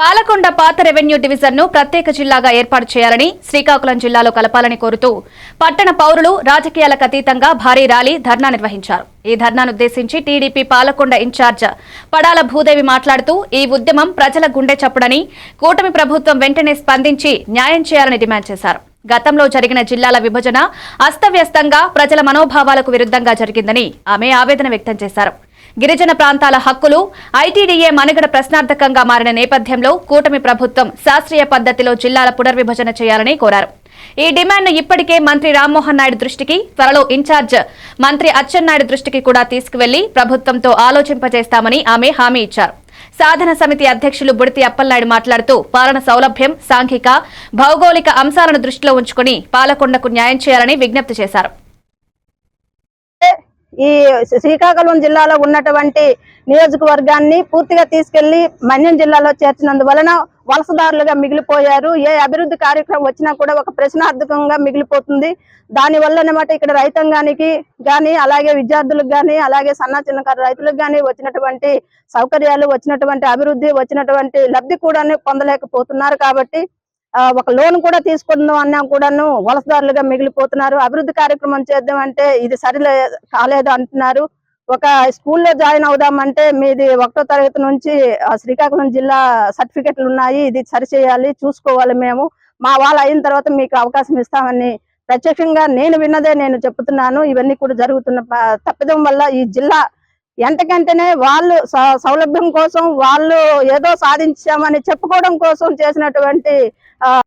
పాలకొండ పాత రెవెన్యూ డివిజన్ను ప్రత్యేక జిల్లాగా ఏర్పాటు చేయాలని శ్రీకాకుళం జిల్లాలో కలపాలని కోరుతూ పట్టణ పౌరులు రాజకీయాలకు అతీతంగా భారీ ర్యాలీ ధర్నా నిర్వహించారు. ఈ ధర్నానుద్దేశించి టీడీపీ పాలకొండ ఇన్ఛార్జ్ పడాల భూదేవి మాట్లాడుతూ ఈ ఉద్యమం ప్రజల గుండె చప్పుడని కూటమి ప్రభుత్వం వెంటనే స్పందించి న్యాయం చేయాలని డిమాండ్ చేశారు. గతంలో జరిగిన జిల్లాల విభజన అస్తవ్యస్తంగా ప్రజల మనోభావాలకు విరుద్ధంగా జరిగిందని ఆమె ఆవేదన వ్యక్తం చేశారు. గిరిజన ప్రాంతాల హక్కులు ఐటీడీఏ మనుగడ ప్రశ్నార్థకంగా మారిన నేపథ్యంలో కూటమి ప్రభుత్వం శాస్త్రీయ పద్ధతిలో జిల్లాల పునర్విభజన చేయాలని కోరారు. ఈ డిమాండ్ను ఇప్పటికే మంత్రి రామ్మోహన్ నాయుడు దృష్టికి త్వరలో ఇన్ఛార్జ్ మంత్రి అచ్చెన్నాయుడు దృష్టికి కూడా తీసుకువెళ్ళి ప్రభుత్వంతో ఆలోచింపజేస్తామని ఆమె హామీ ఇచ్చారు. సాధన సమితి అధ్యక్షులు బుడితి అప్పలనాయుడు మాట్లాడుతూ పాలన సౌలభ్యం సాంఘిక భౌగోళిక అంశాలను దృష్టిలో ఉంచుకుని పాలకొండకు న్యాయం చేయాలని విజ్ఞప్తి చేశారు. ఈ శ్రీకాకుళం జిల్లాలో ఉన్నటువంటి నియోజకవర్గాన్ని పూర్తిగా తీసుకెళ్ళి మన్యం జిల్లాలో చేర్చినందువలన వలసదారులుగా మిగిలిపోయారు. ఏ అభివృద్ధి కార్యక్రమం వచ్చినా కూడా ఒక ప్రశ్నార్థకంగా మిగిలిపోతుంది. దాని వల్ల అనమాట ఇక్కడ రైతాంగానికి గాని అలాగే విద్యార్థులకు కానీ అలాగే సన్న చిన్నకారు రైతులకు గాని వచ్చినటువంటి సౌకర్యాలు వచ్చినటువంటి అభివృద్ధి వచ్చినటువంటి లబ్ధి కూడా పొందలేకపోతున్నారు కాబట్టి ఒక లోన్ కూడా తీసుకుందాం అన్నా కూడాను వలసదారులుగా మిగిలిపోతున్నారు. అభివృద్ధి కార్యక్రమం చేద్దాం అంటే ఇది సరిలే కాలేదు అంటున్నారు. ఒక స్కూల్లో జాయిన్ అవుదామంటే మీది ఒకటో తరగతి నుంచి శ్రీకాకుళం జిల్లా సర్టిఫికెట్లు ఉన్నాయి. ఇది సరిచేయాలి చూసుకోవాలి మేము. మా వాళ్ళు అయిన తర్వాత మీకు అవకాశం ఇస్తామని ప్రత్యక్షంగా నేను విన్నదే నేను చెప్తున్నాను. ఇవన్నీ కూడా జరుగుతున్న తప్పిదం వల్ల ఈ జిల్లా ఎంతకంటేనే వాళ్ళు సౌలభ్యం కోసం వాళ్ళు ఏదో సాధించామని చెప్పుకోవడం కోసం చేసినటువంటి